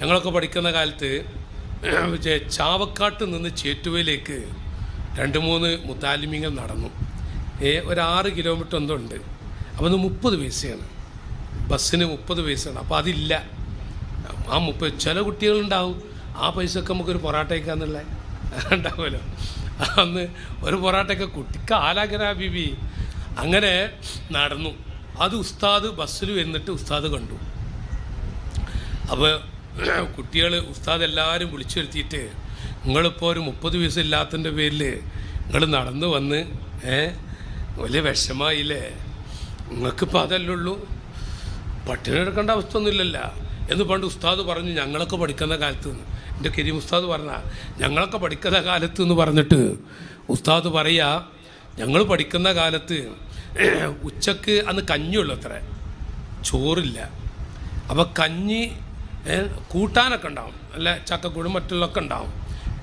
ഞങ്ങളൊക്കെ പഠിക്കുന്ന കാലത്ത് ചാവക്കാട്ട് നിന്ന് ചേറ്റുവയിലേക്ക് രണ്ട് മൂന്ന് മുത്താലിമിങ്ങൾ നടന്നു. ഏ ഒരു ആറ് കിലോമീറ്റർ എന്തോ ഉണ്ട് അപ്പോൾ അത് മുപ്പത് പൈസയാണ്. ബസ്സിന് മുപ്പത് പൈസയാണ്. അപ്പോൾ അതില്ല. ആ മുപ്പത് ചില കുട്ടികളുണ്ടാവും. ആ പൈസയൊക്കെ നമുക്കൊരു പൊറാട്ട കഴിക്കാന്നുള്ള ഉണ്ടാവുമല്ലോ അന്ന് ഒരു പൊറാട്ടയൊക്കെ കുട്ടിക്ക് ആലാഗ്രഹ ബിബി അങ്ങനെ നടന്നു. അത് ഉസ്താദ് ബസ്സിൽ വന്നിട്ട് ഉസ്താദ് കണ്ടു. അപ്പോൾ കുട്ടികൾ ഉസ്താദ് എല്ലാവരും വിളിച്ചു വരുത്തിയിട്ട് നിങ്ങളിപ്പോൾ ഒരു മുപ്പത് പൈസ ഇല്ലാത്തതിന്റെ പേരിൽ നിങ്ങൾ നടന്നു വന്ന് ഏ വലിയ വിഷമായില്ലേ? നിങ്ങൾക്കിപ്പോൾ അതല്ലേ ഉള്ളൂ പട്ടിണി എടുക്കേണ്ട അവസ്ഥ ഒന്നുമില്ലല്ല എന്ന് പണ്ട് ഉസ്താദ് പറഞ്ഞു ഞങ്ങളൊക്കെ പഠിക്കുന്ന കാലത്ത് നിന്ന്. എന്റെ കരീം ഉസ്താദ് പറഞ്ഞ ഞങ്ങളൊക്കെ പഠിക്കുന്ന കാലത്ത് എന്ന് പറഞ്ഞിട്ട് ഉസ്താദ് പറയുക ഞങ്ങൾ പഠിക്കുന്ന കാലത്ത് ഉച്ചയ്ക്ക് അന്ന് കഞ്ഞിയുള്ളൂ അത്ര ചോറില്ല. അപ്പോൾ കഞ്ഞി കൂട്ടാനൊക്കെ ഉണ്ടാവും. അല്ല ചക്കക്കൂടും മറ്റുള്ളതൊക്കെ ഉണ്ടാവും.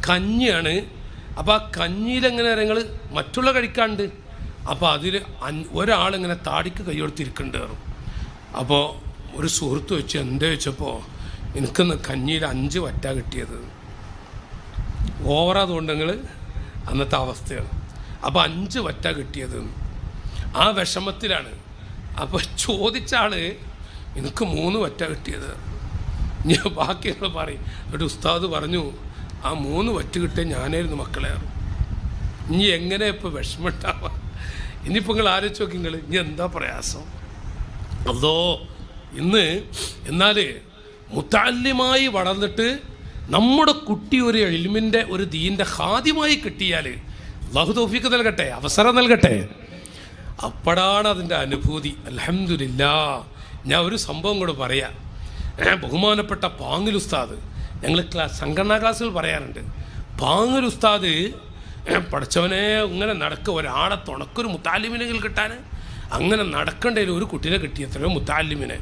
കഞ്ഞിയാണ്. അപ്പോൾ ആ കഞ്ഞിയിലെങ്ങനെ നിങ്ങൾ മറ്റുള്ള കഴിക്കാണ്ട്. അപ്പോൾ അതിൽ ഒരാളിങ്ങനെ താടിക്ക് കൈ വരും അപ്പോൾ ഒരു സുഹൃത്ത് വെച്ച് എന്താ വെച്ചപ്പോൾ എനിക്കിന്ന് കഞ്ഞിയിൽ അഞ്ച് വറ്റ കിട്ടിയത്. ഓവറാതുകൊണ്ട് നിങ്ങൾ അന്നത്തെ അവസ്ഥയാണ്. അപ്പോൾ അഞ്ച് വറ്റ കിട്ടിയത്. ആ വിഷമത്തിലാണ്. അപ്പോൾ ചോദിച്ചാൽ എനിക്ക് മൂന്ന് വറ്റ കിട്ടിയത്. ഞാൻ ബാക്കി നിങ്ങൾ പറയും. എന്നിട്ട് ഉസ്താദ് പറഞ്ഞു ആ മൂന്ന് വറ്റ് ഞാനായിരുന്നു മക്കളെ. ഇനി എങ്ങനെ ഇപ്പോൾ വിഷമമുണ്ടാവുക ഇനിയിപ്പോൾ നിങ്ങൾ ആലോചിച്ച് നോക്കി നിങ്ങൾ ഇനി എന്താ പ്രയാസം? അതോ ഇന്ന് എന്നാൽ മുത്താല്യമായി വളർന്നിട്ട് നമ്മുടെ കുട്ടി ഒരു എളിമിന്റെ ഒരു ദീന്റെ ഹാദ്യമായി കിട്ടിയാൽ അള്ളാഹു തോഫിക്ക് നൽകട്ടെ അവസരം നൽകട്ടെ. അപ്പോഴാണ് അതിന്റെ അനുഭൂതി. അലഹമില്ല ഞാൻ ഒരു സംഭവം കൂടെ പറയാം. ബഹുമാനപ്പെട്ട പാങ്ങൽ ഉസ്താദ് ഞങ്ങൾ ക്ലാസ് സംഘടനാ ക്ലാസ്സുകൾ പറയാറുണ്ട്. പാങ്ങൽ ഉസ്താദ് പഠിച്ചവനെ ഇങ്ങനെ നടക്കുക ഒരാളെ തുണക്കൊരു മുത്താലിമിനെങ്കിൽ കിട്ടാൻ അങ്ങനെ നടക്കേണ്ടതിൽ ഒരു കുട്ടീനെ കിട്ടിയത്രയോ മുത്താലിമിനെ.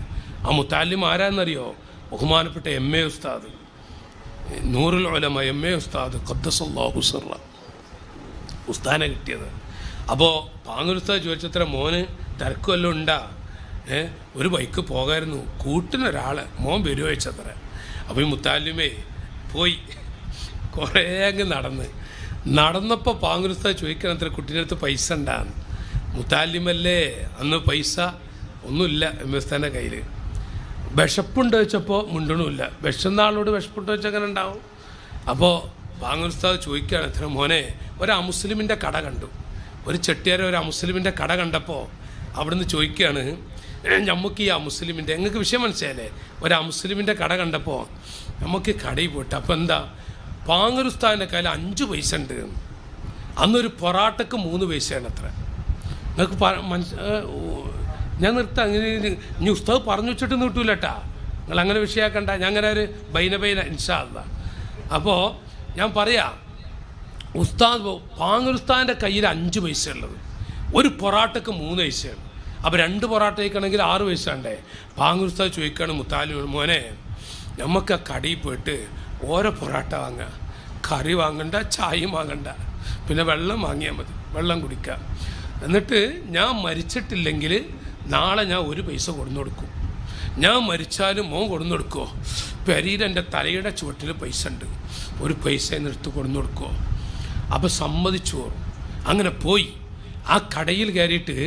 ആ മുത്താലിം ആരാന്നറിയോ? ബഹുമാനപ്പെട്ട എം എ ഉസ്താദ്. നൂറുൽ ഉലമ എം എ ഉസ്താദ് ഖദ്ദസല്ലാഹു സിറ ഉസ്താനെ കിട്ടിയത്. അപ്പോൾ പാങ്ങുരുസ്താദ് ചോദിച്ചത്ര മോന് തിരക്കുമല്ലോ ഉണ്ടാ? ഒരു ബൈക്ക് പോകായിരുന്നു. ഒരാൾ മോൻ വരുമോ അപ്പോൾ ഈ മുത്താലിമേ പോയി. കുറേ അങ്ങ് നടന്ന്. നടന്നപ്പോൾ പാങ്കുരുസ്ത ചോദിക്കണം അത്ര കുട്ടീന്റെ അടുത്ത് പൈസ ഉണ്ടാന്ന് മുത്താലിമല്ലേ അന്ന് പൈസ ഒന്നുമില്ല എം എസ് തന്നെ കയ്യിൽ വിശപ്പുണ്ട് വെച്ചപ്പോൾ മുണ്ടണമില്ല. വിശന്ന ആളോട് വിശപ്പുണ്ട് വെച്ചാൽ അങ്ങനെ ഉണ്ടാവും അപ്പോൾ പാങ്ങുസ്താദ് ചോദിക്കുകയാണ് ഇത്ര മോനെ ഒരു അമുസ്ലിമിന്റെ കട കണ്ടു. ഒരു ചെട്ടിയാരെ ഒരു അമുസ്ലിമിന്റെ കട കണ്ടപ്പോൾ അവിടുന്ന് ചോദിക്കുകയാണ് നമുക്ക് ഈ അമുസ്ലിമിന്റെ നിങ്ങൾക്ക് വിഷയം മനസ്സിലായല്ലേ? ഒരു അമുസ്ലിമിന്റെ കട കണ്ടപ്പോൾ നമുക്ക് കടയിൽ പോയിട്ട് അപ്പോൾ എന്താ? പാങ്ങുസ്താദിന്റെ കയ്യിൽ അഞ്ച് പൈസ ഉണ്ട്. അന്നൊരു പൊറാട്ടക്ക് മൂന്ന് പൈസയാണ് അത്ര. നിങ്ങൾക്ക് ഓ, ഞാൻ നിർത്താം. അങ്ങനെ ഇനി ഉസ്താവ് പറഞ്ഞു വെച്ചിട്ട് കിട്ടൂല കേട്ടാ നിങ്ങൾ അങ്ങനെ വിഷയമാക്കണ്ട ഞാൻ അങ്ങനെ ഒരു ബൈന ബൈന ഇൻഷാല്ല അപ്പോൾ ഞാൻ പറയാം ഉസ്താദ് പാങ്ങുസ്താദിന്റെ കയ്യിൽ അഞ്ച് പൈസ ഉള്ളത്. ഒരു പൊറാട്ടക്ക് മൂന്ന് പൈസയാണ്. അപ്പോൾ രണ്ട് പൊറാട്ട കഴിക്കണമെങ്കിൽ ആറ് പൈസ ഉണ്ടേ പാങ്ങുസ്താദ് ചോദിക്കുകയാണ് മുത്താലി മോനെ നമുക്ക് ആ കടയിൽ പോയിട്ട് ഓരോ പൊറാട്ട വാങ്ങുക. കറി വാങ്ങണ്ട ചായയും വാങ്ങണ്ട. പിന്നെ വെള്ളം വാങ്ങിയാൽ മതി. വെള്ളം കുടിക്കുക. എന്നിട്ട് ഞാൻ മരിച്ചിട്ടില്ലെങ്കിൽ നാളെ ഞാൻ ഒരു പൈസ കൊടുന്നു കൊടുക്കും. ഞാൻ മരിച്ചാലും മോൻ കൊടുന്നു കൊടുക്കുമോ പെരീൽ എന്റെ തലയുടെ ചുവട്ടിൽ പൈസ ഉണ്ട്. ഒരു പൈസ എടുത്ത് കൊടുന്നു കൊടുക്കുമോ അപ്പോൾ സമ്മതിച്ചു അങ്ങനെ പോയി. ആ കടയിൽ കയറിയിട്ട്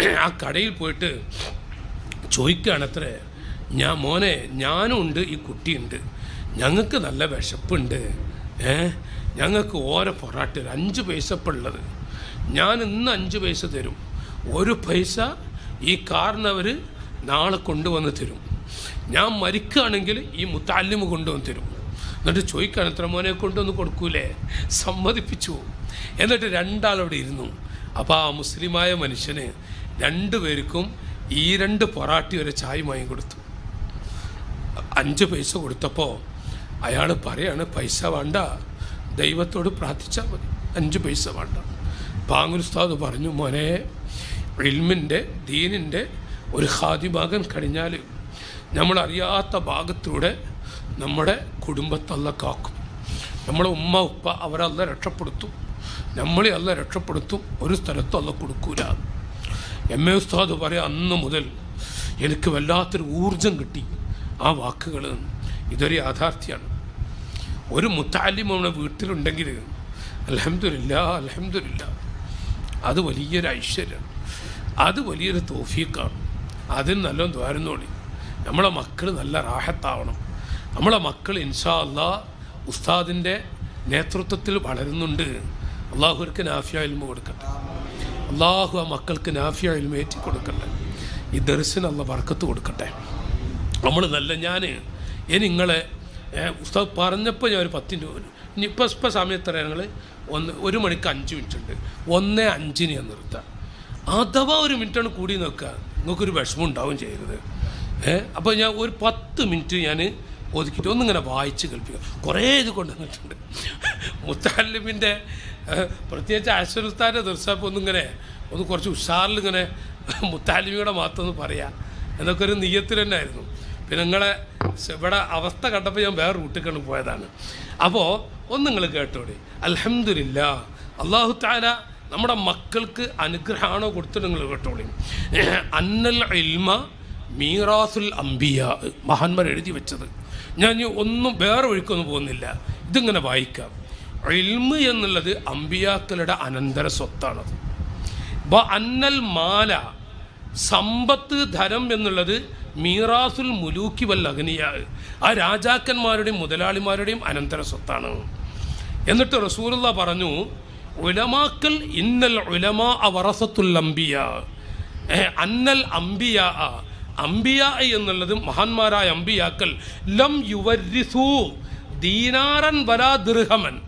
ആ കടയിൽ പോയിട്ട് ചോദിക്കുകയാണ് അത്ര ഞാൻ മോനെ ഞാനും ഉണ്ട് ഈ കുട്ടിയുണ്ട്. ഞങ്ങൾക്ക് നല്ല വിശപ്പുണ്ട്. ഏ? ഞങ്ങൾക്ക് ഓരോ പൊറാട്ട ഒരു അഞ്ച് പൈസ ഇപ്പം ഉള്ളത് ഞാൻ ഇന്ന് അഞ്ച് പൈസ തരും. ഒരു പൈസ ഈ കാറിനവർ നാളെ കൊണ്ടുവന്ന് തരും. ഞാൻ മരിക്കുകയാണെങ്കിൽ ഈ മുത്താലിമ കൊണ്ടുവന്ന് തരും. എന്നിട്ട് ചോദിക്കാൻ എത്ര മോനെ കൊണ്ടുവന്ന് കൊടുക്കൂലേ? സമ്മതിപ്പിച്ചു. എന്നിട്ട് രണ്ടാളവിടെ ഇരുന്നു. അപ്പോൾ ആ മുസ്ലിമായ മനുഷ്യന് രണ്ടുപേർക്കും ഈ രണ്ട് പൊറാട്ടി ഒരു ചായ വാങ്ങി കൊടുത്തു അഞ്ച് പൈസ കൊടുത്തപ്പോൾ അയാൾ പറയാണ് പൈസ വേണ്ട ദൈവത്തോട് പ്രാർത്ഥിച്ചാൽ മതി. അഞ്ച് പൈസ വേണ്ട. പാങ്ങുസ്താദ് പറഞ്ഞു മോനെ ഇൽമിന്റെ ദീനിന്റെ ഒരു ഹാദിഭാഗം കഴിഞ്ഞാൽ നമ്മളറിയാത്ത ഭാഗത്തിലൂടെ നമ്മുടെ കുടുംബത്തല്ല കാക്കും. നമ്മളെ ഉമ്മ ഉപ്പ അവരല്ല രക്ഷപ്പെടുത്തും. നമ്മളെ അല്ല രക്ഷപ്പെടുത്തും. ഒരു സ്ഥലത്തും അല്ല കൊടുക്കൂല. എം എ ഉസ്താദ് പറയാം അന്ന് മുതൽ എനിക്ക് വല്ലാത്തൊരു ഊർജം കിട്ടി ആ വാക്കുകൾ ഇതൊരു യാഥാർത്ഥ്യമാണ് ഒരു മുത്താലിം വീട്ടിലുണ്ടെങ്കിൽ അലഹമില്ല അലഹമില്ല അത് വലിയൊരു ഐശ്വര്യമാണ് അത് വലിയൊരു തോഫീക്കാണ്. അതിന് നല്ല ദ്വാരുന്നോളി. നമ്മളെ മക്കൾ നല്ല റാഹത്താവണം. നമ്മളെ മക്കൾ ഇൻഷാ അല്ലാ ഉസ്താദിന്റെ നേതൃത്വത്തിൽ വളരുന്നുണ്ട്. അള്ളാഹുർക്ക് നാഫിയ ഇൽമ കൊടുക്കട്ടെ. അള്ളാഹു ആ മക്കൾക്ക് നാഫിയ എഴുമേറ്റി കൊടുക്കട്ടെ ഈ ദർശനം അള്ള വർക്കത്ത് കൊടുക്കട്ടെ. നമ്മൾ നല്ല ഞാൻ ഇനി നിങ്ങളെ ഉസ്താവ് പറഞ്ഞപ്പോൾ ഞാൻ ഒരു പത്തിന്റെ ഇനി ഇപ്പം ഇപ്പം സമയത്ത് ഞങ്ങൾ ഒന്ന് ഒരു മണിക്ക് അഞ്ച് മിനിറ്റ് ഉണ്ട്. ഒന്നേ അഞ്ചിന് ഞാൻ നിർത്താം. അഥവാ ഒരു മിനിറ്റാണ് കൂടി നോക്കുക നിങ്ങൾക്കൊരു വിഷമം ഉണ്ടാവും ചെയ്യരുത്. ഏഹ് അപ്പോൾ ഞാൻ ഒരു പത്ത് മിനിറ്റ് ഞാൻ ഒതുക്കിയിട്ട് ഒന്നിങ്ങനെ വായിച്ച് കേൾപ്പിക്കുക കുറേ ഇത് കൊണ്ടുവന്നിട്ടുണ്ട്. മുത്താലിമിന്റെ പ്രത്യേകിച്ച് അശ്വരുസ്ഥാന്റെ ഒന്നും ഒന്നിങ്ങനെ ഒന്ന് കുറച്ച് ഉഷാറിൽ ഇങ്ങനെ മുത്താലിമിയുടെ മാത്രം ഒന്ന് പറയാം. എന്നൊക്കെ ഒരു നീയത്തിൽ തന്നെ ആയിരുന്നു പിന്നെ നിങ്ങളെ ഇവിടെ അവസ്ഥ കണ്ടപ്പോൾ ഞാൻ വേറെ റൂട്ടിക്കാണ് പോയതാണ്. അപ്പോൾ ഒന്ന് നിങ്ങൾ കേട്ടോടി. അലഹമില്ല അള്ളാഹു താല നമ്മുടെ മക്കൾക്ക് അനുഗ്രഹമാണോ കൊടുത്തിട്ട് നിങ്ങൾ കേട്ടോളി. അന്നൽ ഇൽമ മീറാസുൽ അംബിയ. മഹാന്മാർ എഴുതി വെച്ചത്. ഞാൻ ഒന്നും വേറെ ഒഴുക്കൊന്നും പോകുന്നില്ല. ഇതിങ്ങനെ വായിക്കാം. ഇൽമ് എന്നുള്ളത് അമ്പിയാക്കളുടെ അനന്തര സ്വത്താണത് അപ്പോൾ അന്നൽ മാല സമ്പത്ത് ധനം എന്നുള്ളത് മീറാസുൽ മുലൂക്കി വൽ അഗ്നിയ. ആ രാജാക്കന്മാരുടെയും മുതലാളിമാരുടെയും അനന്തര സ്വത്താണ്. എന്നിട്ട് റസൂലുള്ള പറഞ്ഞു ഉലമാക്കൽ ഇന്നൽ ഉലമാ അവറസത്തുൽ അംബിയ. അന്നൽ അംബിയ അംബിയ എന്നുള്ളത് മഹാന്മാരായ അംബിയാക്കൽ ലം യുവരിസു ദീനാറൻ വരാ ദൃഹമൻ.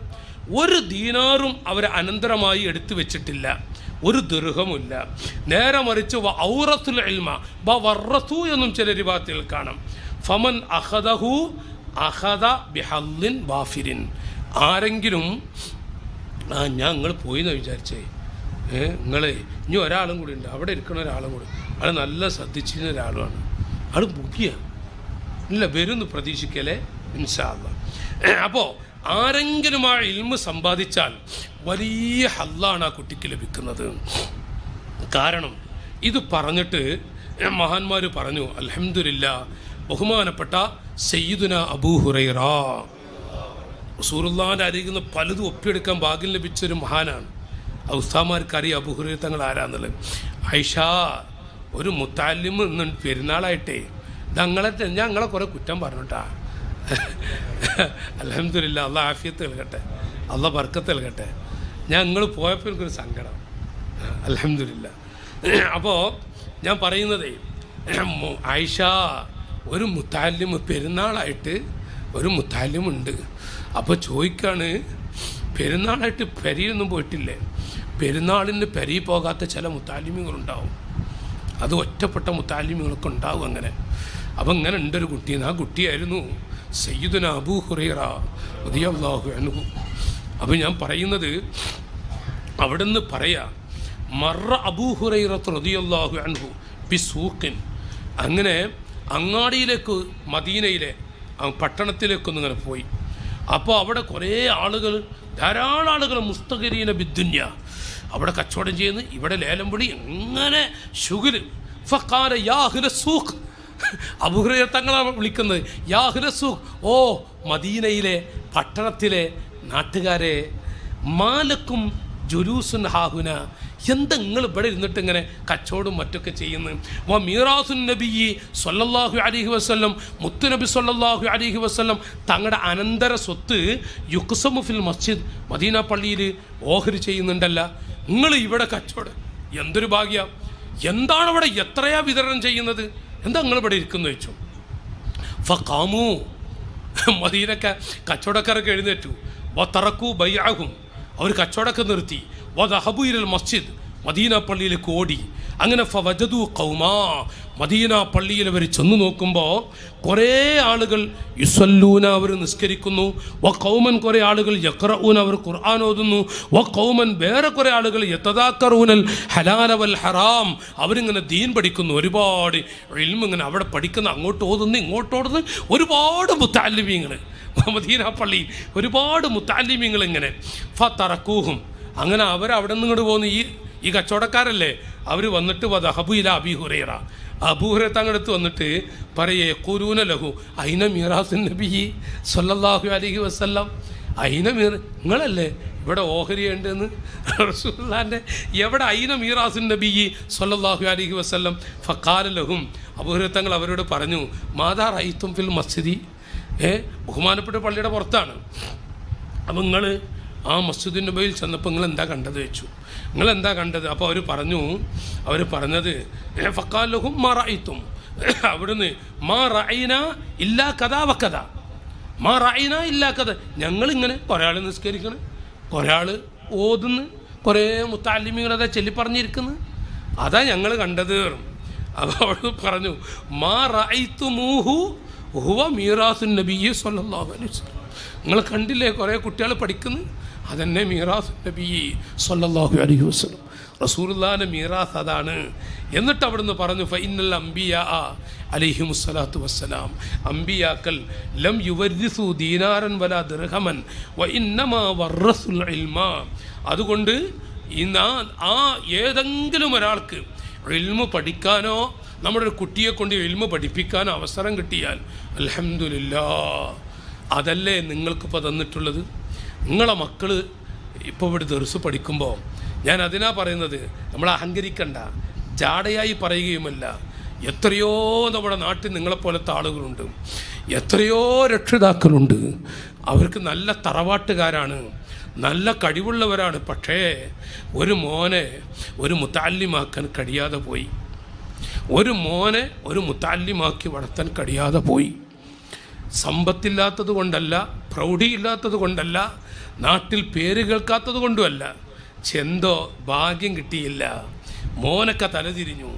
ഒരു ദീനാറും അവർ അനന്തരമായി എടുത്തു വെച്ചിട്ടില്ല. ഒരു ദുർഹമില്ല നേരെ മറിച്ച് ഔറത്തുൽ ഇൽമ ബ വർറസു എന്നും ചില രൂപത്തിൽ കാണാം. ഫമൻ അഹദഹു അഹദ ബിഹല്ലിൻ ബാഫിരിൻ ആരെങ്കിലും ആ ഞാൻ നിങ്ങൾ പോയി എന്ന് വിചാരിച്ചേ നിങ്ങളെ ഇനി ഒരാളും കൂടി ഉണ്ട്. അവിടെ ഇരിക്കുന്ന ഒരാളും കൂടി. അത് നല്ല ശ്രദ്ധിച്ചിരുന്ന ഒരാളുമാണ്. അത് മുഖ്യ. ഇല്ല വരുമെന്ന് പ്രതീക്ഷിക്കലേ ഇൻഷാല്ല അപ്പോൾ ആരെങ്കിലും ആ ഇൽമ് സമ്പാദിച്ചാൽ വലിയ ഹല്ലാണ് ആ കുട്ടിക്ക് ലഭിക്കുന്നത്. കാരണം ഇത് പറഞ്ഞിട്ട് മഹാന്മാർ പറഞ്ഞു അലഹമില്ല ബഹുമാനപ്പെട്ട സയ്യിദുന അബൂ ഹുറൈറ. സൂറുല്ലാന്റെ അരികിൽ നിന്ന് പലതും ഒപ്പിയെടുക്കാൻ ഭാഗ്യം ലഭിച്ചൊരു മഹാനാണ്. ആ ഉസ്താമാർക്കറിയാം അബൂ ഹുറൈറ തങ്ങൾ ആരാന്നുള്ളത്. ഐഷ ഒരു മുത്താലിം ഇന്ന് പെരുന്നാളായിട്ടേ. ഞങ്ങളെ ഞങ്ങളെ കുറേ കുറ്റം പറഞ്ഞിട്ടാ. അലഹമില്ല അല്ല ആഫിയത്ത് നൽകട്ടെ. അല്ല ബർക്കത്ത് നൽകട്ടെ. ഞാൻ നിങ്ങൾ പോയപ്പോൾ എനിക്കൊരു സങ്കടം. അലഹമില്ല അപ്പോൾ ഞാൻ പറയുന്നതേ ആയിഷ ഒരു മുത്താലിം പെരുന്നാളായിട്ട് ഒരു മുത്താലിമുണ്ട് അപ്പോൾ ചോദിക്കാണ് പെരുന്നാളായിട്ട് പെരിയൊന്നും പോയിട്ടില്ലേ? പെരുന്നാളിന് പെരി പോകാത്ത ചില മുത്താലിമ്യങ്ങളുണ്ടാവും. അത് ഒറ്റപ്പെട്ട മുത്താലിമ്യങ്ങളൊക്കെ ഉണ്ടാവും അങ്ങനെ. അപ്പം ഇങ്ങനെ ഉണ്ടൊരു കുട്ടി. ആ കുട്ടിയായിരുന്നു സയ്യിദുന അബൂ ഹുറൈറ ഉദിയാഹു അനുഭു അപ്പോൾ ഞാൻ പറയുന്നത് അവിടുന്ന് പറയാ മറ അബൂ ഹുറൈറ റതിയല്ലാഹു അൻഹു ബി സൂക്കിൻ അങ്ങനെ അങ്ങാടിയിലേക്ക് മദീനയിലെ പട്ടണത്തിലേക്ക് പട്ടണത്തിലേക്കൊന്ന് ഇങ്ങനെ പോയി. അപ്പോൾ അവിടെ കുറേ ആളുകൾ ധാരാളം ആളുകൾ മുസ്തഖരീന ബിദ്ദുന്യ അവിടെ കച്ചവടം ചെയ്യുന്നു ഇവിടെ ലേലം പൊടി എങ്ങനെ ഷുഗിൽ ഫക്കാര യാഹുല സൂഖ്. അബുഹുറൈറ തങ്ങളാണ് വിളിക്കുന്നത്. യാ സൂഖ് ഓ മദീനയിലെ പട്ടണത്തിലെ നാട്ടുകാരെ മാലക്കും ജുലൂസുൻ ഹാഹുന എന്താ നിങ്ങൾ ഇവിടെ ഇരുന്നിട്ട് ഇങ്ങനെ കച്ചവടം മറ്റൊക്കെ ചെയ്യുന്നു? വ മീറാസുൻ നബി സൊല്ലാഹു അലൈഹി വസല്ലം മുത്തുനബി സൊല്ലാഹു അലൈഹി വസല്ലം തങ്ങളുടെ അനന്തര സ്വത്ത് യുക്സമുഫിൽ മസ്ജിദ് മദീന പള്ളിയിൽ ഓഹരി ചെയ്യുന്നുണ്ടല്ല. നിങ്ങൾ ഇവിടെ കച്ചവടം എന്തൊരു ഭാഗ്യം. എന്താണ് ഇവിടെ എത്രയാ വിതരണം ചെയ്യുന്നത്? എന്താ നിങ്ങൾ ഇവിടെ ഇരിക്കുന്നു വെച്ചു ഫാമു മദീനൊക്കെ കച്ചവടക്കാരൊക്കെ എഴുന്നേറ്റു. വത്തറക്കു ബയ്യാകും അവർ കച്ചവടമൊക്കെ നിർത്തി. വദഹബു ഇരൽ മസ്ജിദ്. മദീന പള്ളിയിലേക്ക് ഓടി. അങ്ങനെ ഫവജതു കൗമാ മദീന പള്ളിയിൽ അവർ ചെന്നു നോക്കുമ്പോൾ കുറേ ആളുകൾ യുസല്ലൂന അവർ നിസ്കരിക്കുന്നു. വ കൗമൻ കുറേ ആളുകൾ യക്രഊൻ അവർ ഖുർആൻ ഓതുന്നു. വ കൗമൻ വേറെ കുറേ ആളുകൾ യത്തതാക്കറൂനൽ ഹലാലവൽ ഹറാം അവരിങ്ങനെ ദീൻ പഠിക്കുന്നു. ഒരുപാട് ഇൽമ ഇങ്ങനെ അവിടെ പഠിക്കുന്ന അങ്ങോട്ട് ഓതുന്നു ഇങ്ങോട്ട് ഓടുന്നു. ഒരുപാട് മുത്താലിമീങ്ങൾ മദീന പള്ളി ഒരുപാട് മുത്താലിമീങ്ങൾ ഇങ്ങനെ. ഫ തറക്കൂഹും. അങ്ങനെ അവരവിടെ നിന്ന് ഇങ്ങോട്ട് പോകുന്നു. ഈ ഈ കച്ചവടക്കാരല്ലേ? അവർ വന്നിട്ട് വധഹബുയില അബി ഹുറൈറ. അബൂഹര തങ്ങളടുത്ത് വന്നിട്ട് പറയേ കുരൂന ലഹു അയിന മീറാസുൻ നബി സല്ലല്ലാഹു അലഹി വസല്ലം. അയിന മീർ നിങ്ങളല്ലേ? ഇവിടെ ഓഹരിയുണ്ടെന്ന് റസൂല്ലാന്റെ എവിടെ അയിന മീറാസിൻ നബി സല്ലല്ലാഹു അലഹി വസല്ലം? ഫക്കാല ലഹും അബൂഹര തങ്ങൾ അവരോട് പറഞ്ഞു മാതാ റൈത്തും ഫിൽ മസ്ജിദി. ഏ ബഹുമാനപ്പെട്ട പള്ളിയുടെ പുറത്താണ്. അപ്പം നിങ്ങൾ ആ മസ്ജിദിന്റെ മുമ്പിൽ ചെന്നപ്പോൾ നിങ്ങൾ എന്താ കണ്ടത് വെച്ചു. നിങ്ങൾ എന്താ കണ്ടത്? അപ്പോൾ അവർ പറഞ്ഞു അവർ പറഞ്ഞത് "ഏ, ഫക്കാലഹും മാ റഅയ്തും. അവിടുന്ന് മാ റഅയ്ന ഇല്ലാ കഥാ വക്കഥ മാ റഅയ്ന ഇല്ലാ കഥ ഞങ്ങളിങ്ങനെ ആൾ നിസ്കരിക്കണം ആൾ ഓതുന്നു കുറേ മുത്താലിമികളതാ ചൊല്ലി പറഞ്ഞിരിക്കുന്നു. അതാ ഞങ്ങൾ കണ്ടത്. അപ്പോൾ അവൾ പറഞ്ഞു മാ റഅയ്തുമൂഹു ഹുവ മീറാസുൻ നബിയെ സ്വല്ലാ അലൈഹി നിങ്ങൾ കണ്ടില്ലേ കുറേ കുട്ടികൾ പഠിക്കുന്നു? അതന്നെ മീറാസ് നബി സല്ലല്ലാഹു അലൈഹി വസല്ലം. റസൂലുള്ളാഹിന്റെ മീറാസ് അതാണ്. എന്നിട്ട് അവിടുന്ന് പറഞ്ഞു ഫൈനൽ അംബിയ അലൈഹി സലാത്തു വസ്സലാം. അംബിയാക്കൽ ലം യുവരിസു ദീനാരൻ വല ദർഹമൻ വ ഇന്നമാ അതുകൊണ്ട് ഇന്ന് ആ- ഏതെങ്കിലും ഒരാൾക്ക് ഇൽമു പഠിക്കാനോ നമ്മുടെ ഒരു കുട്ടിയെ കൊണ്ട് ഇൽമു പഠിപ്പിക്കാനോ അവസരം കിട്ടിയാൽ അൽഹംദുലില്ലാ അതല്ലേ നിങ്ങൾക്കിപ്പോൾ തന്നിട്ടുള്ളത്? നിങ്ങളെ മക്കൾ ഇപ്പോൾ ഇവിടെ ദർസ് പഠിക്കുമ്പോൾ ഞാൻ അതിനാ പറയുന്നത് നമ്മൾ അഹങ്കരിക്കണ്ട ജാടയായി പറയുകയുമല്ല. എത്രയോ നമ്മുടെ നാട്ടിൽ നിങ്ങളെപ്പോലത്തെ ആളുകളുണ്ട്. എത്രയോ രക്ഷിതാക്കളുണ്ട്. അവർക്ക് നല്ല തറവാട്ടുകാരാണ്. നല്ല കഴിവുള്ളവരാണ്. പക്ഷേ ഒരു മോനെ ഒരു മുത്താല്യമാക്കാൻ കഴിയാതെ പോയി. ഒരു മോനെ ഒരു മുത്താല്യമാക്കി വളർത്താൻ കഴിയാതെ പോയി. സമ്പത്തില്ലാത്തത് കൊണ്ടല്ല പ്രൗഢിയില്ലാത്തത് കൊണ്ടല്ല നാട്ടിൽ പേര് കേൾക്കാത്തത് കൊണ്ടുമല്ല ചെന്തോ ഭാഗ്യം കിട്ടിയില്ല. മോനൊക്കെ തലതിരിഞ്ഞു.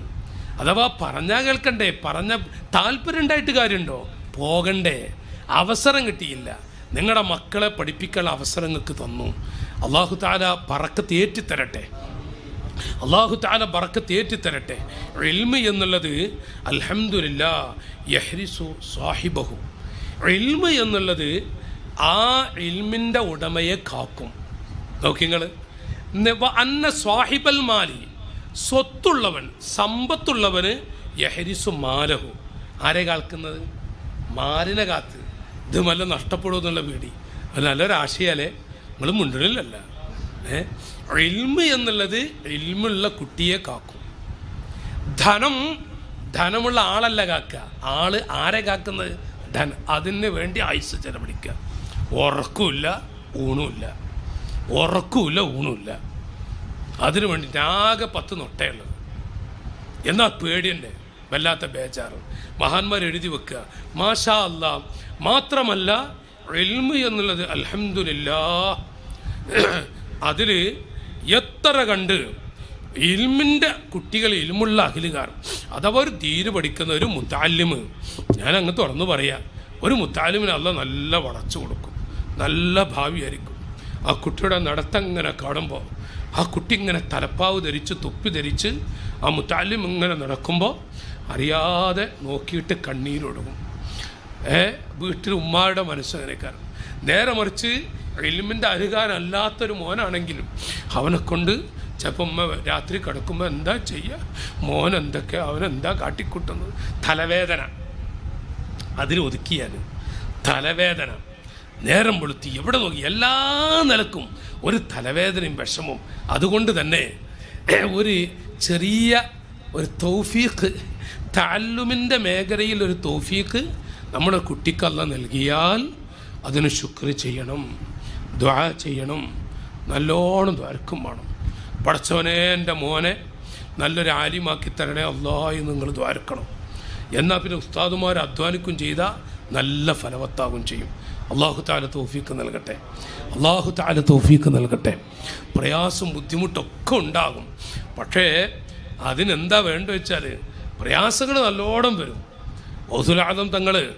അഥവാ പറഞ്ഞാൽ കേൾക്കണ്ടേ പറഞ്ഞ താല്പര്യം ഉണ്ടായിട്ട് കാര്യമുണ്ടോ? പോകണ്ടേ. അവസരം കിട്ടിയില്ല. നിങ്ങളുടെ മക്കളെ പഠിപ്പിക്കാൻ അവസരങ്ങൾക്ക് തന്നു. അള്ളാഹു താല പറക്കത്ത് ഏറ്റിത്തരട്ടെ. അള്ളാഹു താല ബറക്കത്ത് ഏറ്റിത്തരട്ടെ. എൽമി എന്നുള്ളത് യഹ്രിസു സാഹിബഹു. ഇൽമ് എന്നുള്ളത് ആ ഇൽമിന്റെ ഉടമയെ കാക്കും. നോക്കിങ്ങൾ അന്ന സ്വാഹിബൽ മാലി സ്വത്തുള്ളവൻ സമ്പത്തുള്ളവന് യഹരിസു മാലഹു. ആരെ കാക്കുന്നത് മാലിനെ കാത്ത്. ഇത് വല്ല നഷ്ടപ്പെടുമെന്നുള്ള പേടി. അത് നല്ലൊരാശയാലേ നിങ്ങൾ മുണ്ടണില്ലല്ല ഏഹ് ഇൽമ് എന്നുള്ളത് ഇൽമുള്ള കുട്ടിയെ കാക്കും. ധനം ധനമുള്ള ആളല്ല കാക്കുക ആൾ ആരെ കാക്കുന്നത്? ധന അതിന് വേണ്ടി ആയുസ് ചെലവഴിക്കുക ഉറക്കമില്ല ഊണുമില്ല ഉറക്കമില്ല ഊണുമില്ല അതിനു വേണ്ടി ആകെ പത്ത് നൊട്ടയുള്ളത്. എന്നാൽ പേടിയല്ലേ? വല്ലാത്ത ബേജാറ്. മഹാന്മാർ എഴുതി വെക്കുക. മാഷാ അല്ല മാത്രമല്ല എൽമ് എന്നുള്ളത് അലഹമില്ല അതിൽ എത്ര കണ്ട് ഇൽമിന്റെ കുട്ടികൾ ഇൽമുള്ള അഖിലുകാർ. അഥവാ ഒരു തീര് പഠിക്കുന്ന ഒരു മുത്താലിമ് ഞാൻ അങ്ങ് തുറന്നു പറയാം ഒരു മുത്താലിമിന് അല്ല നല്ല വളച്ചു കൊടുക്കും നല്ല ഭാവിയായിരിക്കും ആ കുട്ടിയുടെ നടത്തങ്ങനെ കാണുമ്പോൾ ആ കുട്ടി ഇങ്ങനെ തലപ്പാവ് ധരിച്ച് തുപ്പി ധരിച്ച് ആ മുത്താലിം ഇങ്ങനെ നടക്കുമ്പോൾ അറിയാതെ നോക്കിയിട്ട് കണ്ണീരൊടുങ്ങും. ഏ വീട്ടിൽ ഉമ്മാരുടെ മനസ്സങ്ങനെക്കാരൻ നേരെ മറിച്ച് എലിമിന്റെ അരുകാരല്ലാത്തൊരു മോനാണെങ്കിലും അവനെ കൊണ്ട് ചിലപ്പോൾ ഉമ്മ രാത്രി കിടക്കുമ്പോൾ എന്താ ചെയ്യുക മോൻ എന്തൊക്കെ അവനെന്താ കാട്ടിക്കൂട്ടുന്നത്? തലവേദന. അതിന് ഒതുക്കിയാൽ തലവേദന. നേരം വെളുത്തി എവിടെ നോക്കി? എല്ലാ നിലക്കും ഒരു തലവേദനയും വിഷമവും. അതുകൊണ്ട് തന്നെ ഒരു ചെറിയ ഒരു തൗഫീഖ് താലുമിന്റെ മേഖലയിൽ ഒരു തൗഫീഖ് നമ്മുടെ കുട്ടിക്കല്ല നൽകിയാൽ അതിന് ശുക്ർ ചെയ്യണം ദ്വാ ചെയ്യണം നല്ലോണം ദ്വാരക്കും വേണം. പടച്ചവനെ എന്റെ മോനെ നല്ലൊരു ആലിമാക്കി തരണേ അള്ളാഹി നിങ്ങൾ ദ്വാരക്കണം എന്നാൽ പിന്നെ ഉസ്താദുമാർ അധ്വാനിക്കും ചെയ്താൽ നല്ല ഫലവത്താകും ചെയ്യും. അള്ളാഹു താല തോഫീക്ക് നൽകട്ടെ. അള്ളാഹു താല തോഫീക്ക് നൽകട്ടെ. പ്രയാസം ബുദ്ധിമുട്ടൊക്കെ ഉണ്ടാകും. പക്ഷേ അതിനെന്താ വേണ്ട വെച്ചാൽ പ്രയാസങ്ങൾ നല്ലോണം വരും. ഓസുലാദം തങ്ങൾ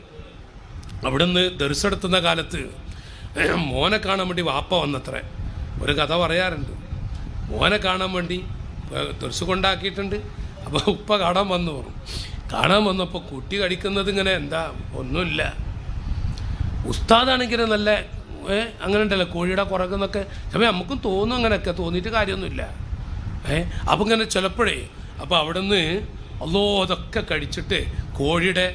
അവിടുന്ന് ദർശെടുത്തുന്ന കാലത്ത് മോനെ കാണാൻ വേണ്ടി വാപ്പ വന്നത്രേ. ഒരു കഥ പറയാറുണ്ട്. മോനെ കാണാൻ വേണ്ടി തുറച്ചു കൊണ്ടാക്കിയിട്ടുണ്ട് അപ്പോൾ ഉപ്പ കാണാൻ വന്നു പറഞ്ഞു. കാണാൻ വന്നപ്പോൾ കുട്ടി കടിക്കുന്നത് ഇങ്ങനെ എന്താ? ഒന്നുമില്ല. ഉസ്താദാണെങ്കിൽ നല്ല അങ്ങനെ ഉണ്ടല്ലോ കോഴിയുടെ കുറക്കുന്നൊക്കെ ചിലപ്പോൾ നമുക്കും തോന്നും അങ്ങനെയൊക്കെ തോന്നിയിട്ട് കാര്യമൊന്നുമില്ല. ഏ അപ്പം ഇങ്ങനെ ചിലപ്പോഴേ അപ്പോൾ അവിടെ നിന്ന് അല്ലോ അതൊക്കെ കഴിച്ചിട്ട് കോഴിയുടെ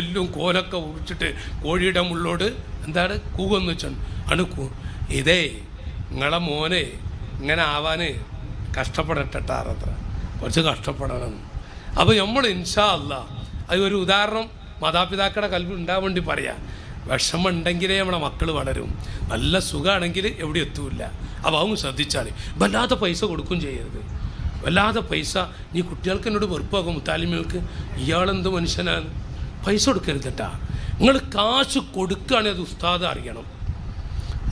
എല്ലും കോലൊക്കെ ഉറിച്ചിട്ട് കോഴിയുടെ മുള്ളോട് എന്താണ്? കൂകൊന്നു വെച്ചാണ്. അണുക്കൂ ഇതേ നിങ്ങളെ മോനെ ഇങ്ങനെ ആവാൻ കഷ്ടപ്പെടട്ടെ ടാറത്ര കുറച്ച് കഷ്ടപ്പെടണം. അപ്പോൾ നമ്മൾ ഇൻഷാ അല്ല അത് ഒരു ഉദാഹരണം മാതാപിതാക്കളുടെ കൽവി ഉണ്ടാകാൻ വേണ്ടി പറയാം. വിഷമം ഉണ്ടെങ്കിലേ നമ്മളെ മക്കൾ വളരും. നല്ല സുഖമാണെങ്കിൽ എവിടെ എത്തൂല അപ്പോൾ അവൻ ശ്രദ്ധിച്ചാൽ വല്ലാതെ പൈസ കൊടുക്കും ചെയ്യരുത്. വല്ലാതെ പൈസ നീ കുട്ടികൾക്ക് എന്നോട് വെറുപ്പാക്കും മുത്താലിമികൾക്ക്. ഇയാളെന്ത് മനുഷ്യനാണ്? പൈസ കൊടുക്കരുത് കേട്ടാ നിങ്ങൾ കാശ് കൊടുക്കുകയാണെങ്കിൽ അത് ഉസ്താദ് അറിയണം.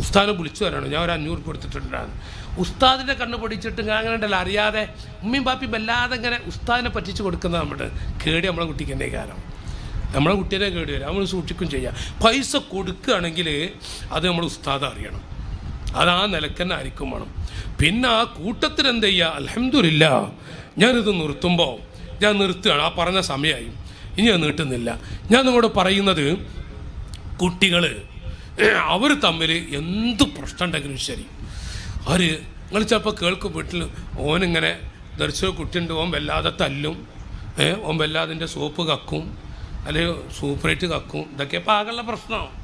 ഉസ്താദിനെ വിളിച്ചു വരണം ഞാൻ ഒരു അഞ്ഞൂറ് കൊടുത്തിട്ടുണ്ടായിരുന്നു ഉസ്താദിന്റെ കണ്ണ് പൊടിച്ചിട്ട് ഞാൻ അങ്ങനെ ഉണ്ടല്ലോ. അറിയാതെ ഉമ്മയും പാപ്പിയും വല്ലാതെ ഇങ്ങനെ ഉസ്താദിനെ പറ്റിച്ച് കൊടുക്കുന്ന നമ്മുടെ കേടി നമ്മളെ കുട്ടിക്ക് എന്റെ കാലം? നമ്മളെ കുട്ടീനെ കേടി വരും. നമ്മൾ സൂക്ഷിക്കും ചെയ്യാം. പൈസ കൊടുക്കുകയാണെങ്കിൽ അത് നമ്മൾ ഉസ്താദ് അറിയണം. അത് ആ നിലയ്ക്ക് തന്നെ ആയിരിക്കും വേണം. പിന്നെ ആ കൂട്ടത്തിൽ എന്ത് ചെയ്യുക? അലഹമില്ല ഞാനിത് നിർത്തുമ്പോൾ ഞാൻ നിർത്തുകയാണ്. ആ പറഞ്ഞ സമയമായി ഇനി ഞാൻ നീട്ടുന്നില്ല. ഞാൻ നിങ്ങളോട് പറയുന്നത് കുട്ടികൾ അവർ തമ്മിൽ എന്ത് പ്രശ്നം ഉണ്ടെങ്കിലും ശരി. അവർ നിങ്ങൾ ചിലപ്പോൾ കേൾക്കും വീട്ടിൽ ഓനിങ്ങനെ ദർശന കുട്ടിയുണ്ട് ഓൻ വല്ലാതെ തല്ലും. ഏ ഓൻ വല്ലാതിന്റെ സോപ്പ് കക്കും. അല്ലെങ്കിൽ സൂപ്പറേറ്റ് കക്കും. ഇതൊക്കെ ഇപ്പോൾ ആകെയുള്ള പ്രശ്നമാണ്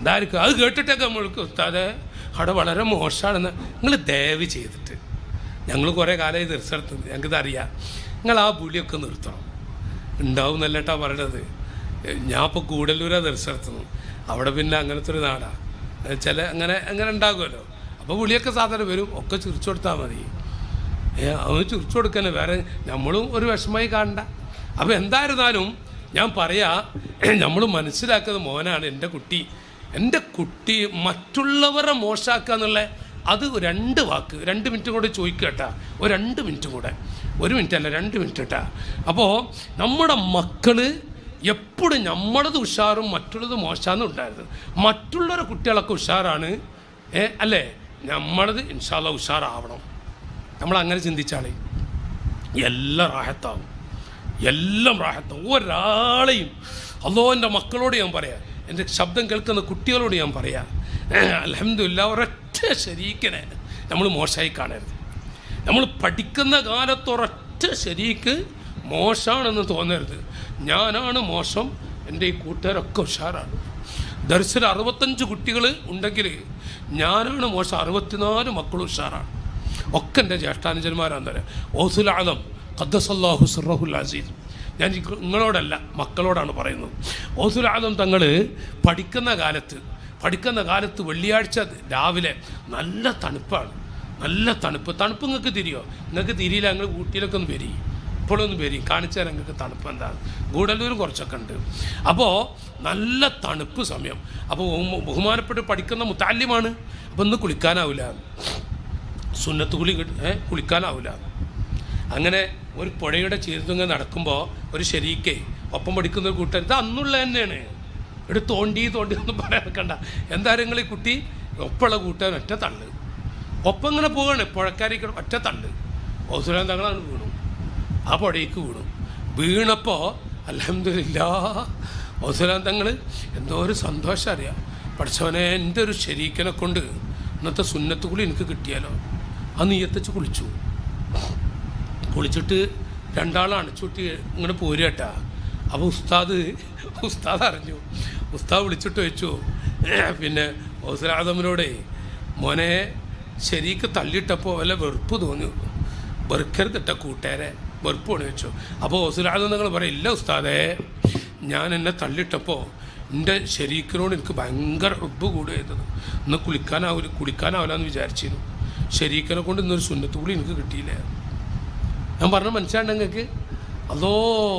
ഇതായിരിക്കും അത് കേട്ടിട്ടൊക്കെ നമ്മൾക്ക് ഉസ്താദെ അവിടെ വളരെ മോശമാണെന്ന് നിങ്ങൾ ദയവ് ചെയ്തിട്ട്. ഞങ്ങൾ കുറേ കാലമായി തീർച്ചയെടുത്ത് ഞങ്ങൾക്കിത് അറിയാം നിങ്ങൾ ആ പുളിയൊക്കെ നിർത്തണം. ഉണ്ടാവും എന്നല്ലട്ടാ പറയണത് ഞാൻ ഇപ്പോൾ കൂടല്ലൂരാ തീർച്ചയെടുത്തുന്നു അവിടെ പിന്നെ അങ്ങനത്തെ ഒരു നാടാണ് ചില അങ്ങനെ അങ്ങനെ ഉണ്ടാകുമല്ലോ. അപ്പോൾ പുളിയൊക്കെ സാധാരണ വരും. ഒക്കെ ചിരിച്ചു കൊടുത്താൽ മതി. അവന് ചിരിച്ചു കൊടുക്കണേ വേറെ നമ്മളും ഒരു വിഷമമായി കാണണ്ട. അപ്പോൾ എന്തായിരുന്നാലും ഞാൻ പറയാ നമ്മൾ മനസ്സിലാക്കുന്നത് മോനാണ് എന്റെ കുട്ടി. എന്റെ കുട്ടി മറ്റുള്ളവരെ മോശമാക്കുക എന്നുള്ള അത് രണ്ട് വാക്ക്. രണ്ട് മിനിറ്റ് കൂടെ ചോദിക്കുക കേട്ടാ. ഒരു രണ്ട് മിനിറ്റ് കൂടെ. ഒരു മിനിറ്റ് അല്ല രണ്ട് മിനിറ്റ് കേട്ടാ. അപ്പോൾ നമ്മുടെ മക്കൾ എപ്പോഴും നമ്മളത് ഉഷാറും മറ്റുള്ളത് മോശമാണ് ഉണ്ടായിരുന്നത് മറ്റുള്ളവരുടെ കുട്ടികളൊക്കെ ഉഷാറാണ്. അല്ലേ? നമ്മളത് ഇൻഷാല്ല ഉഷാറാവണം. നമ്മൾ അങ്ങനെ ചിന്തിച്ചാളേ എല്ലാം റാഹത്താവും. എല്ലാം റാഹത്താവും. ഒരാളെയും അല്ലോ എന്റെ മക്കളോട് ഞാൻ പറയാം എന്റെ ശബ്ദം കേൾക്കുന്ന കുട്ടികളോട് ഞാൻ പറയാം അലഹമില്ല ഒരൊറ്റ ശരീക്കിനെ നമ്മൾ മോശമായി കാണരുത്. നമ്മൾ പഠിക്കുന്ന കാലത്ത് ഒരൊറ്റ ശരീക്ക് മോശമാണെന്ന് തോന്നരുത്. ഞാനാണ് മോശം എന്റെ ഈ കൂട്ടുകാരൊക്കെ ഉഷാറാണ്. ദർശനം അറുപത്തഞ്ച് കുട്ടികൾ ഉണ്ടെങ്കിൽ ഞാനാണ് മോശം. അറുപത്തിനാല് മക്കളും ഉഷാറാണ്. ഒക്കെ എന്റെ ജ്യേഷ്ഠാനുജന്മാരാണ് ഓസുൽ ആദം ഖദ്ദസല്ലാഹു സുറഹുൽ അസീസ്. ഞാൻ നിങ്ങളോടല്ല മക്കളോടാണ് പറയുന്നത്. ഓസുൽ ആദം തങ്ങൾ പഠിക്കുന്ന കാലത്ത് പഠിക്കുന്ന കാലത്ത് വെള്ളിയാഴ്ച രാവിലെ നല്ല തണുപ്പാണ്. നല്ല തണുപ്പ്. തണുപ്പ് നിങ്ങൾക്ക് തിരിയോ? നിങ്ങൾക്ക് തിരിയില്ല. ഞങ്ങൾ ഊട്ടിയിലൊക്കെ ഒന്ന് വരി. ഇപ്പോഴൊന്ന് വരും കാണിച്ചു തരാം നിങ്ങൾക്ക് തണുപ്പ് എന്താണ്? ഗൂഡല്ലൂർ കുറച്ചൊക്കെ ഉണ്ട്. അപ്പോൾ നല്ല തണുപ്പ് സമയം. അപ്പോൾ ബഹു- ബഹുമാനപ്പെട്ട് പഠിക്കുന്ന മുത്താല്യമാണ് അപ്പോൾ ഇന്ന് കുളിക്കാനാവില്ല സുന്നത്ത് കുളി കുളിക്കാനാവില്ല അങ്ങനെ ഒരു പുഴയുടെ ചീരത്തുങ്ങ നടക്കുമ്പോൾ ഒരു ശരീക്കേ ഒപ്പം പഠിക്കുന്ന ഒരു കൂട്ടർ ഇത് അന്നുള്ള തന്നെയാണ്. ഇവിടെ തോണ്ടി തോണ്ടി ഒന്നും പറയാൻ നിൽക്കണ്ട. എന്തായാലും ഈ കുട്ടി? ഒപ്പമുള്ള കൂട്ടാൻ ഒറ്റ തള്ളു. ഒപ്പം ഇങ്ങനെ പോവാണ്. പുഴക്കാരിക്കണം ഒറ്റ തള്ളു. ഓസുലാൻ തങ്ങളാണ് വീണു. ആ പുഴയ്ക്ക് വീണു വീണപ്പോൾ അലഹമില്ല ഓസുലാൻ തങ്ങൾ എന്തോ ഒരു സന്തോഷം അറിയാം. പഠിച്ചവനെ എന്റെ ഒരു ശരീക്കനെ കൊണ്ട് ഇന്നത്തെ സുന്നത്ത് കുളി എനിക്ക് കിട്ടിയാലോ? ആ ഈയത്തച്ച് കുളിച്ചു. കുളിച്ചിട്ട് രണ്ടാളാണ് ചുട്ടി ഇങ്ങനെ പോരുകട്ടാ അപ്പോൾ ഉസ്താദ് ഉസ്താദ് അറിഞ്ഞു. ഉസ്താദ് വിളിച്ചിട്ട് വെച്ചു പിന്നെ ഓസലാദമിനോടെ മോനെ ശരിക്ക് തള്ളിയിട്ടപ്പോൾ വല്ല വെറുപ്പ് തോന്നി വെറുക്കരുതിട്ട കൂട്ടുകാരെ. വെറുപ്പ് തോന്നി വെച്ചു അപ്പോൾ ഓസലാദം നിങ്ങൾ പറയും ഇല്ല ഉസ്താദേ ഞാൻ എന്നെ തള്ളിയിട്ടപ്പോൾ എന്റെ ശരീരത്തിനോട് എനിക്ക് ഭയങ്കര ഉപ്പ് ചെയ്തത് ഇന്ന് കുളിക്കാനാവില്ല കുളിക്കാനാവില്ല എന്ന് വിചാരിച്ചിരുന്നു. ശരീരത്തിനെ കൊണ്ട് ഇന്നൊരു സുന്നത്ത് കൂടി എനിക്ക് കിട്ടിയില്ല. ഞാൻ പറഞ്ഞ മനസ്സിലാണ്ട് നിങ്ങൾക്ക്? അതോ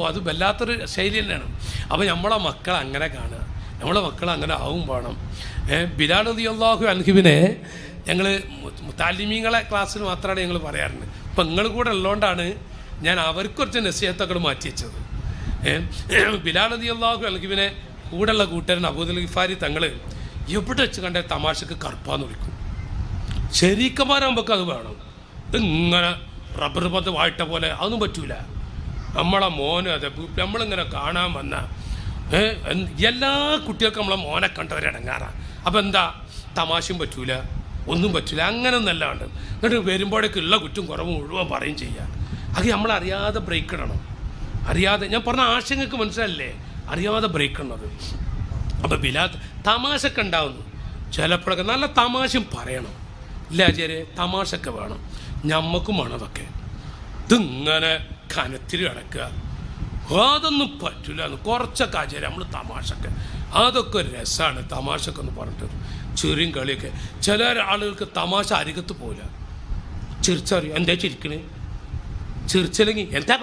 അത് വല്ലാത്തൊരു ശൈലി തന്നെയാണ്. അപ്പോൾ നമ്മളെ മക്കൾ അങ്ങനെ കാണുക. നമ്മളെ മക്കൾ അങ്ങനെ ആവും വേണം. ബിലാൽ നദി അള്ളാഹു അൻഹിബിനെ ഞങ്ങൾ താലിമീങ്ങളെ ക്ലാസ്സിൽ മാത്രമാണ് ഞങ്ങൾ പറയാറുണ്ട്. ഇപ്പം നിങ്ങൾ കൂടെ ഉള്ളതുകൊണ്ടാണ് ഞാൻ അവർക്ക് കുറച്ച് നസീഹത്തൊക്കെ മാറ്റി വെച്ചത്. ബിലാൽ നദി അള്ളാഹു അൻഹിബിനെ കൂടെയുള്ള കൂട്ടുകാരൻ അബൂദുൽ ഗിഫാരി തങ്ങൾ എവിടെ വെച്ച് കണ്ട തമാശക്ക് കറുപ്പാന്ന് വിളിക്കും. ശരീക്കന്മാരാകുമ്പോൾ അത് വേണം. ഇങ്ങനെ റബ്ബർ പന്ത് വായിട്ട പോലെ അതൊന്നും പറ്റൂല. നമ്മളെ മോന് അതെ നമ്മളിങ്ങനെ കാണാൻ വന്ന എല്ലാ കുട്ടികൾക്കും നമ്മളെ മോനെ കണ്ടവരടങ്ങാറാണ് അപ്പം എന്താ? തമാശയും പറ്റൂല ഒന്നും പറ്റില്ല അങ്ങനെ ഒന്നല്ലാണ്ട് എന്നിട്ട് വരുമ്പോഴേക്കുള്ള കുറ്റം കുറവ് മുഴുവൻ പറയും ചെയ്യാം. അത് നമ്മൾ അറിയാതെ ബ്രേക്ക് ഇടണം. അറിയാതെ ഞാൻ പറഞ്ഞ ആശങ്കക്ക് മനസ്സിലല്ലേ അറിയാതെ ബ്രേക്ക് ഇടണത്. അപ്പം ബിലാ തമാശക്കെ ഉണ്ടാവുന്നു. ചിലപ്പോഴൊക്കെ നല്ല തമാശയും പറയണം. ഇല്ല ആചാര്യ തമാശയൊക്കെ വേണം. ഞമ്മക്കും വേണം അതൊക്കെ ഇതിങ്ങനെ കനത്തിൽ കിടക്കുക. അതൊന്നും പറ്റില്ല എന്ന് കുറച്ചൊക്കെ ആചാര്യം നമ്മൾ തമാശക്ക്. അതൊക്കെ ഒരു രസമാണ് തമാശക്ക് എന്ന് പറഞ്ഞിട്ട്. ചെറിയും കളിയൊക്കെ. ചില ആളുകൾക്ക് തമാശ അരികത്ത് പോകില്ല ചിരിച്ചറിയും? എന്താ ചിരിക്കണേ? ചിരിച്ചില്ലെങ്കിൽ എന്താ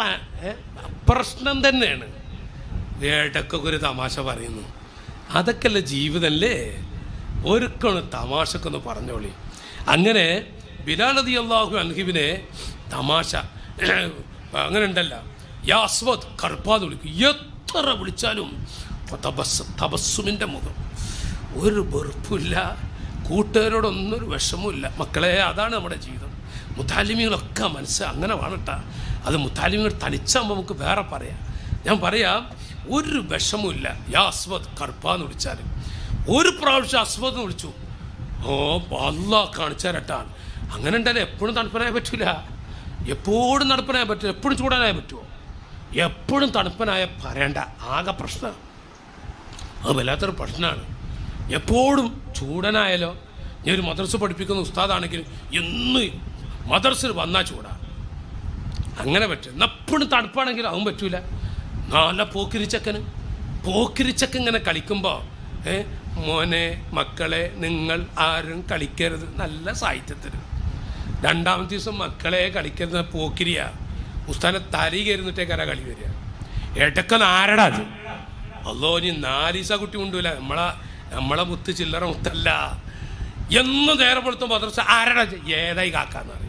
പ്രശ്നം തന്നെയാണ്. ഏടക്കൊക്കെ ഒരു തമാശ പറയുന്നു. അതൊക്കെയല്ലേ ജീവിതമല്ലേ ഒരുക്കണ് തമാശക്കൊന്ന് പറഞ്ഞോളി അങ്ങനെ ബിലാലതി അള്ളാഹു അൻഹിബിനെ തമാശ അങ്ങനെ ഉണ്ടല്ല യാസ്വത് കർപ്പാത് വിളിക്കും. എത്ര വിളിച്ചാലും തപസ് തപസ്സുമിന്റെ മുഖം. ഒരു വെറുപ്പില്ല കൂട്ടുകാരോടൊന്നും ഒരു വിഷമമില്ല മക്കളെ അതാണ് നമ്മുടെ ജീവിതം. മുത്താലിമികളൊക്കെ മനസ്സ് അങ്ങനെ വേണട്ടാ. അത് മുത്താലിമികൾ തനിച്ചാകുമ്പോൾ നമുക്ക് വേറെ പറയാം. ഞാൻ പറയാം ഒരു വിഷമമില്ല യാ അസ്വദ് കറുപ്പാന്ന് വിളിച്ചാൽ ഒരു പ്രാവശ്യം അസ്വദ് വിളിച്ചു. ഓ അല്ല കാണിച്ചാരട്ടാണ് അങ്ങനെ ഉണ്ടല്ലോ എപ്പോഴും തണുപ്പനായ പറ്റില്ല എപ്പോഴും തണുപ്പനായ പറ്റില്ല എപ്പോഴും ചൂടാനായ പറ്റുമോ എപ്പോഴും തണുപ്പനായ പറയണ്ട. ആകെ പ്രശ്നം. അത് വല്ലാത്തൊരു പ്രശ്നമാണ് എപ്പോഴും ചൂടനായാലോ ഞാൻ ഒരു മദ്രസ പഠിപ്പിക്കുന്ന ഉസ്താദാണെങ്കിൽ എന്ന് മദ്രസിൽ വന്നാൽ ചൂടാണ് അങ്ങനെ പറ്റും. എന്നപ്പോഴും തണുപ്പാണെങ്കിൽ അതും പറ്റൂല. നല്ല പോക്കിരിച്ചക്കന് പോക്കിരിച്ചക്ക ഇങ്ങനെ കളിക്കുമ്പോൾ ഏ മോനെ മക്കളെ നിങ്ങൾ ആരും കളിക്കരുത്. നല്ല സാഹിത്യത്തിന് രണ്ടാമത്തെ ദിവസം മക്കളെ കളിക്കരുത് പോക്കിരിയ. ഉസ്താനെ തരി കര കളി വരിക. ഇടക്ക നാരടാ അത് അല്ലോ ഇനി നാലീസ കുട്ടി കൊണ്ടുവില്ല നമ്മളെ നമ്മളെ മുത്ത് ചില്ലറ മുത്തല്ല. എന്ന് നേരെ പൊടുത്ത മദ്രസ ആരടാ ഏതായി കാക്കാന്ന് പറയും.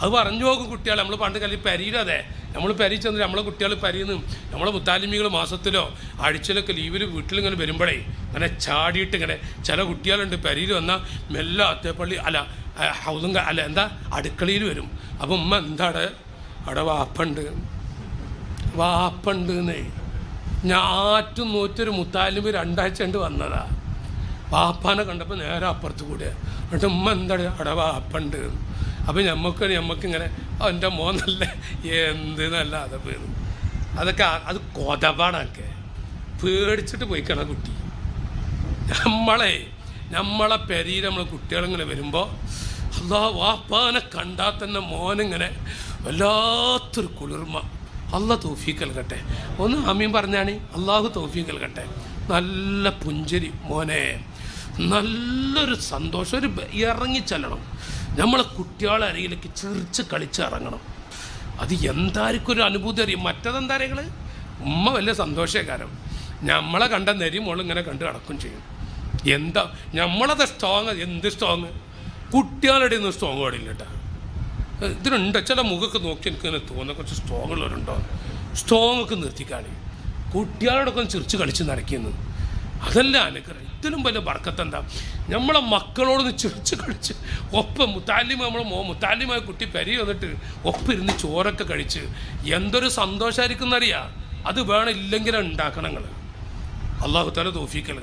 അത് പറഞ്ഞു പോകും കുട്ടികൾ നമ്മൾ പണ്ട് കല്ലി പെരിയിലതെ നമ്മൾ പെരി ചെന്ന് നമ്മളെ കുട്ടികൾ പെരിന്ന് നമ്മളെ മുത്താലിമികൾ മാസത്തിലോ ആഴ്ചയിലൊക്കെ ലീവിൽ വീട്ടിലിങ്ങനെ വരുമ്പോഴേ ഇങ്ങനെ ചാടിയിട്ട് ഇങ്ങനെ ചില കുട്ടികളുണ്ട് പരിയിൽ വന്നാൽ മെല്ലെ അത്തേപ്പള്ളി അല്ല ഹൗസും അല്ല എന്താ അടുക്കളയിൽ വരും. അപ്പം ഉമ്മ എന്താണ് അവിടെ വാപ്പുണ്ട്. വാപ്പുണ്ട് ആറ്റും നൂറ്റൊരു മുത്താലിമ രണ്ടാഴ്ച ഉണ്ട് വന്നതാ. വാപ്പാനെ കണ്ടപ്പോൾ നേരെ അപ്പുറത്ത് കൂടെ. എന്നിട്ട് ഉമ്മ എന്താണ് അവിടെ വാപ്പുണ്ട്. അപ്പം ഞമ്മക്ക് ഞമ്മക്കിങ്ങനെ അവന്റെ മോനല്ല എന്ത് നല്ല പേര്. അതൊക്കെ അത് കൊതപാടൊക്കെ. പേടിച്ചിട്ട് പോയിക്കണ കുട്ടി. നമ്മളെ നമ്മളെ പെരിയിൽ നമ്മളെ കുട്ടികളിങ്ങനെ വരുമ്പോൾ അല്ലാ വാപ്പാനെ കണ്ടാൽ തന്നെ മോനിങ്ങനെ വല്ലാത്തൊരു കുളിർമ. അല്ല തോഫീക്ക് നൽകട്ടെ. ഒന്ന് അമ്മയും പറഞ്ഞാണ് അള്ളാഹു തോഫീക്ക് നൽകട്ടെ. നല്ല പുഞ്ചരി മോനെ. നല്ലൊരു സന്തോഷം. ഒരു ഇറങ്ങിച്ചെല്ലണം. നമ്മളെ കുട്ടികളെ അരയിലേക്ക് ചെറിച്ച് കളിച്ച് ഇറങ്ങണം. അത് എന്തായിരിക്കും ഒരു അനുഭൂതി അറിയും? മറ്റതെന്താ അറിയങ്ങൾ ഉമ്മ വലിയ സന്തോഷകാരം നമ്മളെ കണ്ട നെരി മോൾ ഇങ്ങനെ കണ്ട് കിടക്കും ചെയ്യും. എന്താ? നമ്മളത് സ്ട്രോങ് എന്ത് സ്ട്രോങ് കുട്ടികളുടെ ഒന്നും സ്ട്രോങ് പാടില്ല കേട്ടോ. ഇതിനുണ്ട്? ചില മുഖമൊക്കെ നോക്കി എനിക്ക് ഇങ്ങനെ തോന്നുന്ന. കുറച്ച് സ്ട്രോങ് ഉള്ളവരുണ്ടോ? സ്ട്രോങ് ഒക്കെ നിർത്തിക്കാണി. കുട്ടികളോടൊക്കെ ചിരിച്ച് കളിച്ച് നടക്കുന്നു അതല്ല അനുഗ്രഹം. ഇതിലും വലിയ ബർക്കത്തെന്താ? നമ്മളെ മക്കളോടൊന്ന് ചിരിച്ച് കളിച്ച് ഒപ്പം മുത്താലിമ നമ്മളെ മോ മുത്താലിമായ കുട്ടി പെരി വന്നിട്ട് ഒപ്പം ഇരുന്ന് ചോറൊക്കെ കഴിച്ച് എന്തൊരു സന്തോഷമായിരിക്കും എന്നറിയാം? അത് വേണം ഇല്ലെങ്കിലും ഉണ്ടാക്കണം അള്ളാഹു തല തോഫിക്കൽ